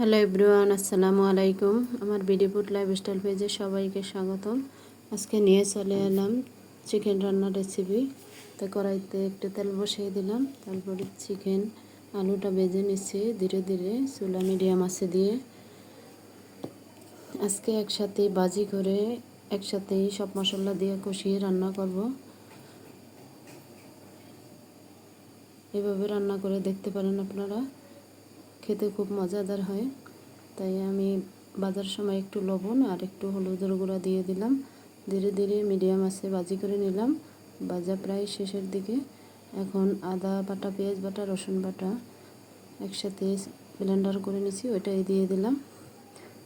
Hello everyone, আসসালামু আলাইকুম। আমার বিডিপুট লাইফস্টাইল পেজে সবাইকে স্বাগতম। আজকে নিয়ে চলে এলাম চিকেন রান্নার রেসিপি তো কড়াইতে একটু তেল বসিয়ে দিলাম, তারপরে চিকেন আলুটা বেজে নিচ্ছি ধীরে ধীরে, চুলা মিডিয়াম আছে দিয়ে। আজকে একসাথে বাজি করে একসাথেই সব মশলা দিয়ে কষিয়ে রান্না করব। এভাবে রান্না করে দেখতে পারেন আপনারা। খেতে খুব মজাদার হয়। তাই আমি বাজার সময় একটু লবণ আর একটু হলুদের গুঁড়া দিয়ে দিলাম। ধীরে ধীরে মিডিয়াম আছে বাজি করে নিলাম। বাজা প্রায় শেষের দিকে। এখন আদা বাটা, পেঁয়াজ বাটা, রসুন বাটা একসাথে ব্লেন্ডার করে নিছি ওইটাই দিয়ে দিলাম।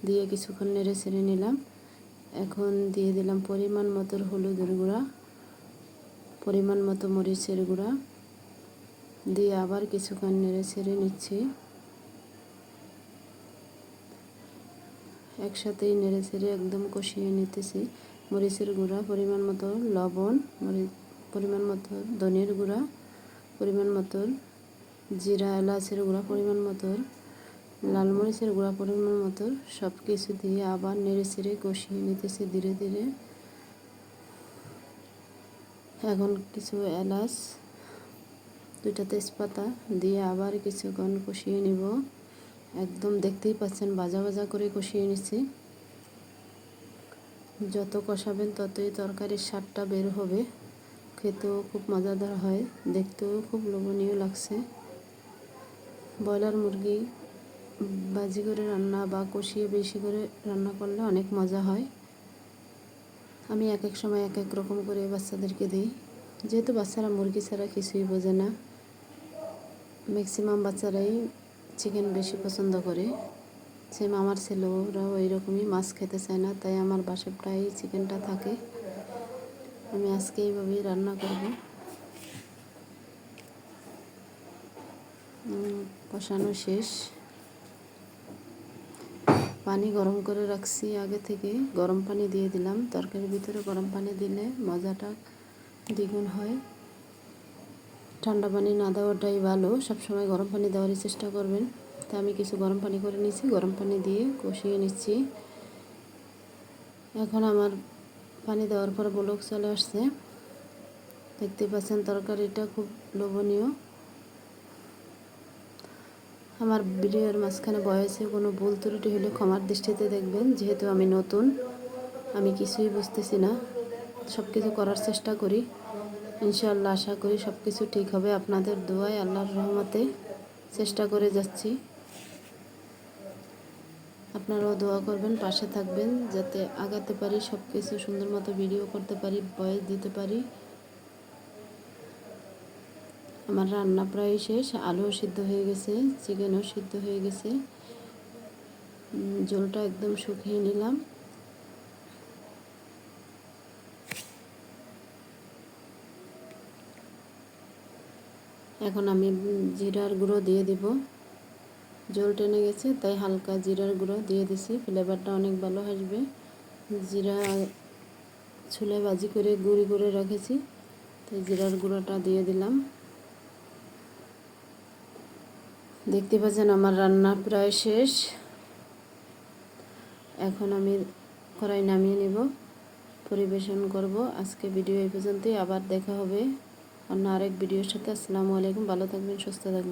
দিয়ে কিছুক্ষণ নেড়ে ছেড়ে নিলাম। এখন দিয়ে দিলাম পরিমাণ মতো হলুদের গুঁড়া, পরিমাণ মতো মরিচের গুঁড়া। দিয়ে আবার কিছুক্ষণ নেড়ে ছেড়ে নিচ্ছি। একসাথেই নেড়ে ছেড়ে একদম কষিয়ে নিতেছি। মরিচের গুঁড়া, পরিমাণ মতো লবণ মরিচ পরিমাণ মতো ধনের গুঁড়া, পরিমাণ মতো জিরা, এলাচের গুঁড়া, পরিমাণ মতো লাল মরিচের গুঁড়া, পরিমাণ মতো সব কিছু দিয়ে আবার নেড়ে ছেড়ে কষিয়ে নিতেছি ধীরে ধীরে। এখন কিছু এলাচ, দুইটা তেজপাতা দিয়ে আবার কিছুক্ষণ কষিয়ে নিব। একদম দেখতেই পাচ্ছেন বাজা বাজা করে কষিয়ে নিচ্ছি। যত কষাবেন ততই তরকারির স্বাদটা বের হবে। খেতেও খুব মজাদার হয়, দেখতেও খুব লোভনীয় লাগছে। ব্রয়লার মুরগি বাজি করে রান্না বা কষিয়ে বেশি করে রান্না করলে অনেক মজা হয়। আমি এক এক সময় এক এক রকম করে বাচ্চাদেরকে দিই। যেহেতু বাচ্চারা মুরগি ছাড়া কিছুই বোঝে না ম্যাক্সিমাম বাচ্চারাই চিকেন বেশি পছন্দ করে। সেম আমার ছেলেরাও এইরকমই মাছ খেতে চায় না, তাই আমার বাসায় প্রায় চিকেনটা থাকে। আমি আজকে এইভাবেই রান্না করব। কষানো শেষ। পানি গরম করে রাখছি আগে থেকে। গরম পানি দিয়ে দিলাম। তরকারির ভিতরে গরম পানি দিলে মজাটা দ্বিগুণ হয়। ঠান্ডা পানি না দেওয়াটাই ভালো। সবসময় গরম পানি দেওয়ারই চেষ্টা করবেন। তা আমি কিছু গরম পানি করে নিচ্ছি গরম পানি দিয়ে কষিয়ে নিচ্ছি। এখন আমার পানি দেওয়ার পর বলক চলে আসছে। দেখতে পাচ্ছেন তরকারিটা খুব লোভনীয়। আমার ভিডিওর মাঝখানে বয়সে কোনো ভুল ত্রুটি হলে ক্ষমার দৃষ্টিতে দেখবেন। যেহেতু আমি নতুন, আমি কিছুই বুঝতেছি না। সব কিছু করার চেষ্টা করি। ইনশাআল্লাহ আশা করি সব কিছু ঠিক হবে। আপনাদের দোয়ায় আল্লাহর রহমতে চেষ্টা করে যাচ্ছি। আপনারাও দোয়া করবেন, পাশে থাকবেন, যাতে আগাতে পারি সব কিছু সুন্দর মতো ভিডিও করতে পারি বয়স দিতে পারি। আমার রান্না প্রায় শেষ, আলুও সিদ্ধ হয়ে গেছে, চিকেনও সিদ্ধ হয়ে গেছে। জলটা একদম শুকিয়ে নিলাম। এখন আমি জিরার গুঁড়ো দিয়ে দিব। জল টেনে গেছে, তাই হালকা জিরার গুঁড়ো দিয়ে দিছি। ফ্লেভারটা অনেক ভালো আসবে। জিরা ছুলে বাজি করে গুঁড়ি করে রেখেছি, তাই জিরার গুঁড়োটা দিয়ে দিলাম। দেখতে পাচ্ছেন আমার রান্না প্রায় শেষ। এখন আমি কড়াই নামিয়ে নেব, পরিবেশন করব। আজকে ভিডিও এই পর্যন্তই, আবার দেখা হবে। অন্য আরেক ভিডিওর সাথে আসসালামু আলাইকুম ভালো থাকবেন সুস্থ থাকবেন।